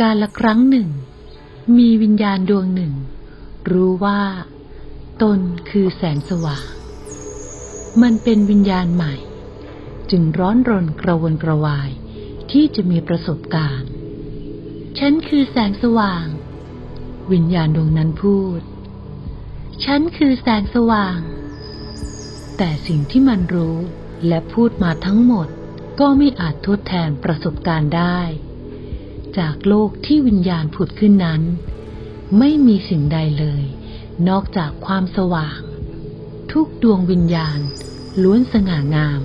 การละครั้งหนึ่ง มีวิญญาณดวงหนึ่ง รู้ว่า ตนคือแสงสว่าง มันเป็นวิญญาณใหม่ จึงร้อนรนกระวนกระวายที่จะมีประสบการณ์ ฉันคือแสงสว่าง วิญญาณดวงนั้นพูด ฉันคือแสงสว่าง แต่สิ่งที่มันรู้และพูดมาทั้งหมดก็ไม่อาจทดแทนประสบการณ์ได้ จากโลกที่วิญญาณผุดขึ้นนั้น ไม่มีสิ่งใดเลย นอกจากความสว่าง ทุกดวงวิญญาณ ล้วนสง่างาม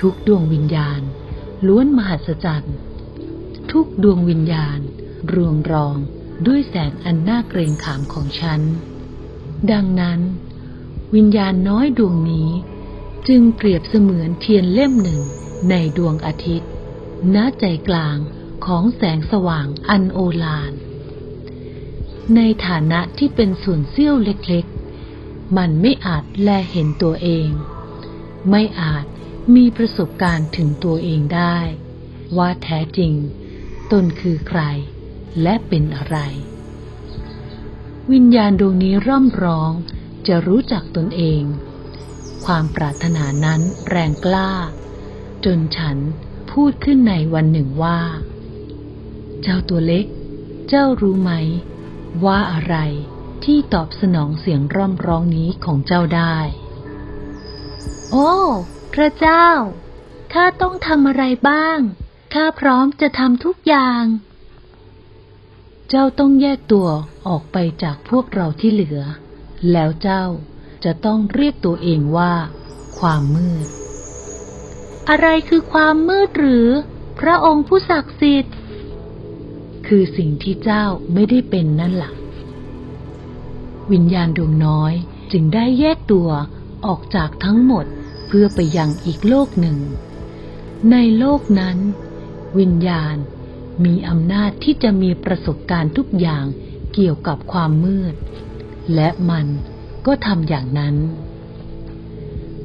ทุกดวงวิญญาณ ล้วนมหัศจรรย์ ทุกดวงวิญญาณรวงรองด้วยแสงอันน่าเกรงขามของฉัน ดังนั้น วิญญาณน้อยดวงนี้ จึงเปรียบเสมือนเทียนเล่มหนึ่งในดวงอาทิตย์ ณใจกลาง ของแสงสว่างอันโอฬารในฐานะที่เป็นส่วนเสี้ยวเล็กๆ มันไม่อาจแลเห็นตัวเอง ไม่อาจมีประสบการณ์ถึงตัวเองได้ ว่าแท้จริง ตนคือใคร และเป็นอะไร วิญญาณดวงนี้ร่ำร้องจะรู้จักตนเอง ความปรารถนานั้นแรงกล้า จนฉันพูดขึ้นในวันหนึ่งว่า เจ้าตัวเล็ก เจ้ารู้ไหม ว่าอะไรที่ตอบสนองเสียงร่ำร้องนี้ของเจ้าได้ โอ้ พระเจ้า ข้าต้องทำอะไรบ้าง ข้าพร้อมจะทำทุกอย่าง เจ้าต้องแยกตัวออกไปจากพวกเราที่เหลือ แล้วเจ้าจะต้องเรียกตัวเองว่า ความมืด อะไรคือความมืดหรือ พระองค์ผู้ศักดิ์สิทธิ์ คือสิ่งที่เจ้าไม่ได้เป็นนั่นหละวิญญาณดวงน้อยจึงได้แยกตัวออกจากทั้งหมดเพื่อไปยังอีกโลกหนึ่ง ในโลกนั้น วิญญาณมีอำนาจที่จะมีประสบการณ์ทุกอย่างเกี่ยวกับความมืด และมันก็ทำอย่างนั้น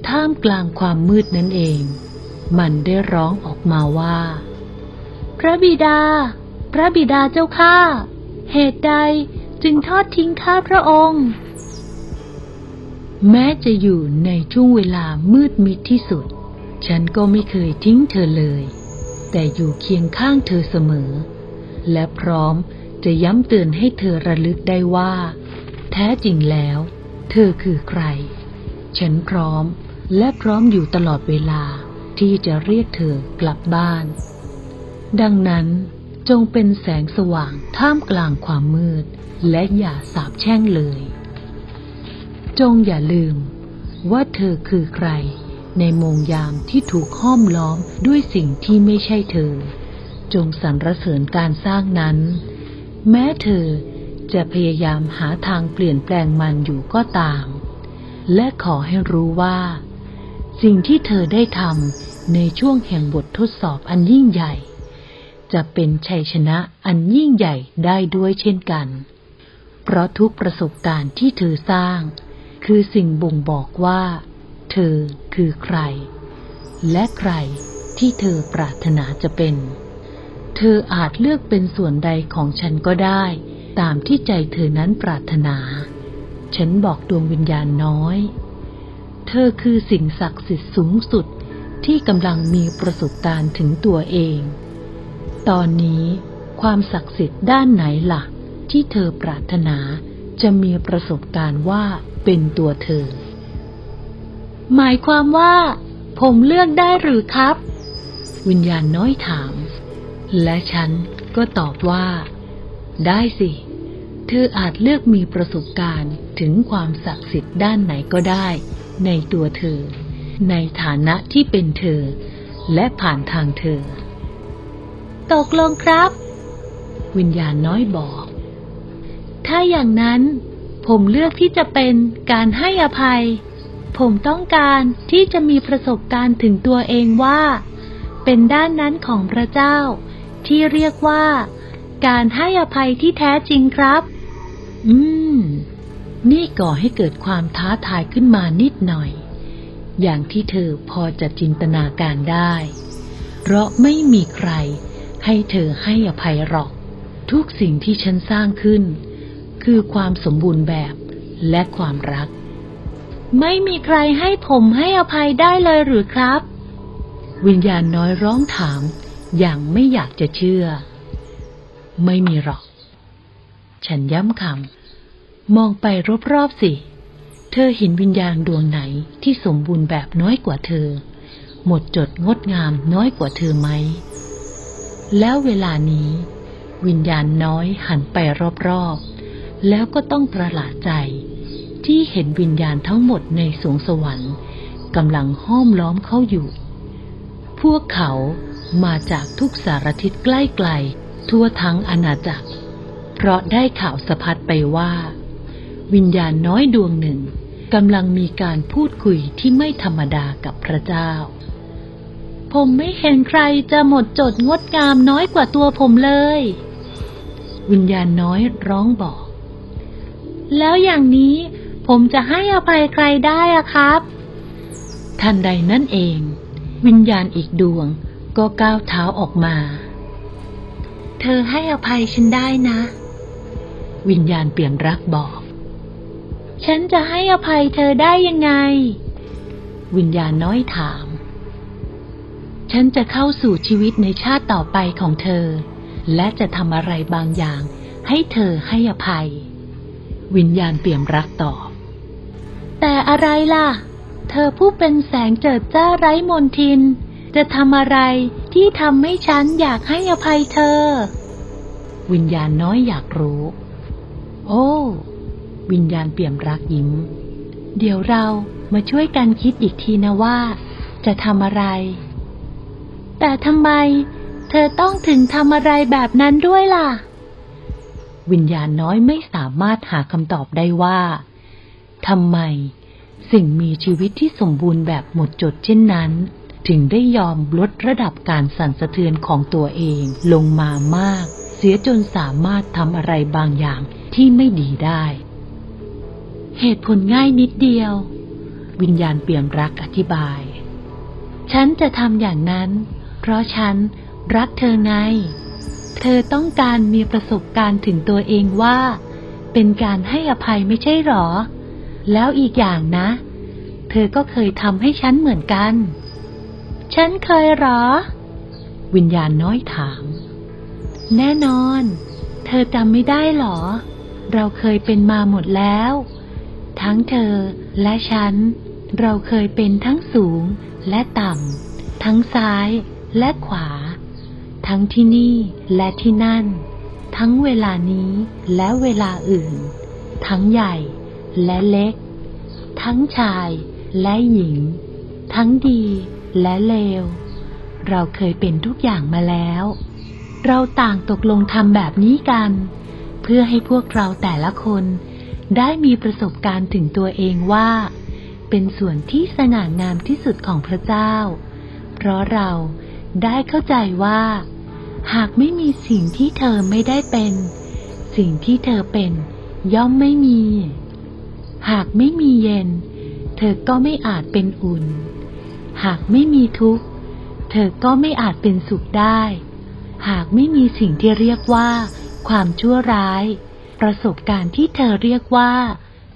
ท่ามกลางความมืดนั้นเอง มันได้ร้องออกมาว่า พระบิดา ระบิดาเจ้าข้า เหตุใดจึงทอดทิ้งข้าพระองค์ แม้จะอยู่ในช่วงเวลามืดมิดที่สุด ฉันก็ไม่เคยทิ้งเธอเลย แต่อยู่เคียงข้างเธอเสมอ และพร้อมจะย้ำเตือนให้เธอระลึกได้ว่า แท้จริงแล้ว เธอคือใคร ฉันพร้อมและพร้อมอยู่ตลอดเวลาที่จะเรียกเธอกลับบ้าน ดังนั้น จงเป็นแสงสว่างท่ามกลางความมืด และอย่าสาบแช่งเลย จงอย่าลืม ว่าเธอคือใคร ในมงยามที่ถูกห้อมล้อมด้วยสิ่งที่ไม่ใช่เธอ จงสรรเสริญการสร้างนั้น แม้เธอจะพยายามหาทางเปลี่ยนแปลงมันอยู่ก็ตาม และขอให้รู้ว่า สิ่งที่เธอได้ทำในช่วงแห่งบททดสอบอันยิ่งใหญ่ จะเป็นชัยชนะอันยิ่งใหญ่ได้ด้วยเช่นกัน เพราะทุกประสบการณ์ที่เธอสร้าง คือสิ่งบ่งบอกว่า เธอคือใคร และใครที่เธอปรารถนาจะเป็น เธออาจเลือกเป็นส่วนใดของฉันก็ได้ ตามที่ใจเธอนั้นปรารถนา ฉันบอกดวงวิญญาณน้อย เธอคือสิ่งศักดิ์สิทธิ์สูงสุดที่กำลังมีประสบการณ์ถึงตัวเอง ตอนนี้ความศักดิ์สิทธิ์ด้านไหนล่ะ ที่เธอปรารถนาจะมีประสบการณ์ว่าเป็นตัวเธอ หมายความว่า ผมเลือกได้หรือครับ วิญญาณน้อยถาม และฉันก็ตอบว่า ได้สิ เธออาจเลือกมีประสบการณ์ถึงความศักดิ์สิทธิ์ด้านไหนก็ได้ ในตัวเธอ ในฐานะที่เป็นเธอ และผ่านทางเธอ ตกลงครับ วิญญาณน้อยบอก ถ้าอย่างนั้น ผมเลือกที่จะเป็นการให้อภัย ผมต้องการที่จะมีประสบการณ์ถึงตัวเองว่า เป็นด้านนั้นของพระเจ้า ที่เรียกว่า การให้อภัยที่แท้จริงครับ อืม นี่ก่อให้เกิดความท้าทายขึ้นมานิดหน่อย อย่างที่เธอพอจะจินตนาการได้ เพราะไม่มีใคร ให้เธอให้อภัยหรอก ทุกสิ่งที่ฉันสร้างขึ้น คือความสมบูรณ์แบบและความรัก ไม่มีใครให้ผมให้อภัยได้เลยหรือครับ วิญญาณน้อยร้องถาม อย่างไม่อยากจะเชื่อ ไม่มีหรอก ฉันย้ำคำมองไปรอบๆสิ เธอเห็นวิญญาณดวงไหนที่สมบูรณ์แบบน้อยกว่าเธอ หมดจดงดงามน้อยกว่าเธอไหม แล้วเวลานี้ วิญญาณน้อยหันไปรอบๆ แล้วก็ต้องประหลาดใจ ที่เห็นวิญญาณทั้งหมดในสวงสวรรค์กำลังห้อมล้อมเขาอยู่ พวกเขามาจากทุกสารทิศใกล้ไกลทั่วทั้งอาณาจักร เพราะได้ข่าวสะพัดไปว่า วิญญาณน้อยดวงหนึ่งกำลังมีการพูดคุยที่ไม่ธรรมดากับพระเจ้า ผมไม่เห็นใครจะหมดจดงดงามน้อยกว่าตัวผมเลย วิญญาณน้อยร้องบอก แล้วอย่างนี้ผมจะให้อภัยใครได้อะครับ ทันใดนั่นเอง วิญญาณอีกดวงก็ก้าวเท้าออกมา เธอให้อภัยฉันได้นะ วิญญาณเปลี่ยนรักบอก ฉันจะให้อภัยเธอได้ยังไง วิญญาณน้อยถาม ฉันจะเข้าสู่ชีวิตในชาติต่อไปของเธอ และจะทำอะไรบางอย่าง ให้เธอให้อภัย วิญญาณเปี่ยมรักตอบ แต่อะไรล่ะ เธอผู้เป็นแสงเจิดจ้าไร้มนทิน จะทำอะไรที่ทำให้ฉันอยากให้อภัยเธอ วิญญาณน้อยอยากรู้ โอ้ วิญญาณเปี่ยมรักยิ้ม เดี๋ยวเรามาช่วยกันคิดอีกทีนะว่า จะทำอะไร แต่ทำไม เธอต้องถึงทำอะไรแบบนั้นด้วยล่ะ วิญญาณน้อยไม่สามารถหาคำตอบได้ว่าทำไม สิ่งมีชีวิตที่สมบูรณ์แบบหมดจดเช่นนั้น ถึงได้ยอมลดระดับการสั่นสะเทือนของตัวเองลงมามาก เสียจนสามารถทำอะไรบางอย่างที่ไม่ดีได้ เหตุผลง่ายนิดเดียว วิญญาณเปี่ยมรักอธิบาย ฉันจะทำอย่างนั้น ราะฉันรักเธอไง เธอต้องการมีประสบการณ์ถึงตัวเองว่า เป็นการให้อภัยไม่ใช่หรอ แล้วอีกอย่างนะ เธอก็เคยทำให้ฉันเหมือนกัน ฉันเคยหรอ วิญญาณน้อยถาม แน่นอน เธอจำไม่ได้หรอ เราเคยเป็นมาหมดแล้ว ทั้งเธอและฉัน เราเคยเป็นทั้งสูงและต่ำทั้งซ้าย และขวา ทั้งที่นี่และที่นั่น ทั้งเวลานี้และเวลาอื่น ทั้งใหญ่และเล็ก ทั้งชายและหญิง ทั้งดีและเลว เราเคยเป็นทุกอย่างมาแล้ว เราต่างตกลงทำแบบนี้กัน เพื่อให้พวกเราแต่ละคนได้มีประสบการณ์ถึงตัวเองว่า เป็นส่วนที่สง่างามที่สุดของพระเจ้า เพราะเรา ได้เข้าใจว่า หากไม่มีสิ่งที่เธอไม่ได้เป็น สิ่งที่เธอเป็นย่อมไม่มี หากไม่มีเย็น เธอก็ไม่อาจเป็นอุ่น หากไม่มีทุกข์ เธอก็ไม่อาจเป็นสุขได้ หากไม่มีสิ่งที่เรียกว่า ความชั่วร้าย ประสบการณ์ที่เธอเรียกว่า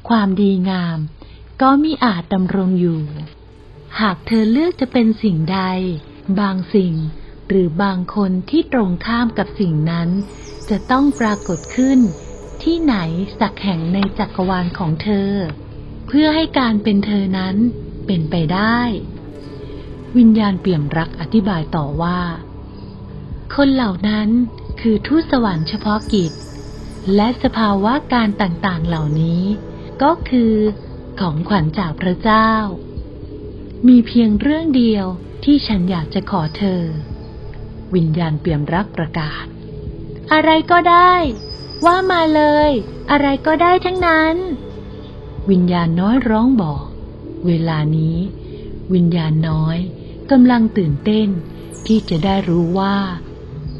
ความดีงาม ก็มิอาจดำรงอยู่ หากเธอเลือกจะเป็นสิ่งใด บางสิ่ง หรือบางคนที่ตรงข้ามกับสิ่งนั้น จะต้องปรากฏขึ้น ที่ไหนสักแห่งในจักรวาลของเธอ เพื่อให้การเป็นเธอนั้นเป็นไปได้ วิญญาณเปี่ยมรักอธิบายต่อว่า คนเหล่านั้นคือทูตสวรรค์เฉพาะกิจ และสภาวะการต่างๆเหล่านี้ ก็คือของขวัญจากพระเจ้า มีเพียงเรื่องเดียว ที่ฉันอยากจะขอเธอ วิญญาณเปี่ยมรักประกาศ อะไรก็ได้ ว่ามาเลย อะไรก็ได้ทั้งนั้น วิญญาณน้อยร้องบอก เวลานี้ วิญญาณน้อยกำลังตื่นเต้น ที่จะได้รู้ว่า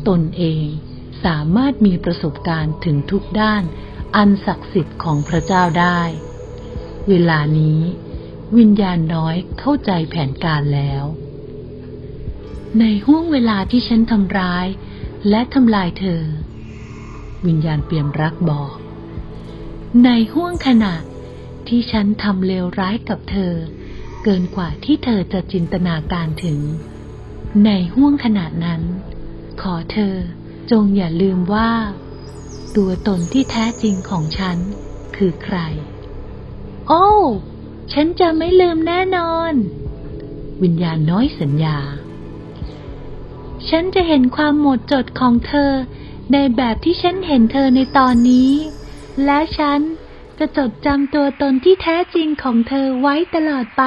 ตนเองสามารถมีประสบการณ์ถึงทุกด้านอันศักดิ์สิทธิ์ของพระเจ้าได้ เวลานี้ วิญญาณน้อยเข้าใจแผนการแล้ว ในห่วงเวลาที่ฉันทำร้าย และทำลายเธอ วิญญาณเปี่ยมรักบอก ในห่วงขณะที่ฉันทำเลวร้ายกับเธอ เกินกว่าที่เธอจะจินตนาการถึง ในห่วงขณะนั้น ขอเธอจงอย่าลืมว่า ตัวตนที่แท้จริงของฉันคือใคร โอ้ ฉันจะไม่ลืมแน่นอน วิญญาณน้อยสัญญา ฉันจะเห็นความหมดจดของเธอ ในแบบที่ฉันเห็นเธอในตอนนี้ และฉันจะจดจำตัวตนที่แท้จริงของเธอไว้ตลอดไป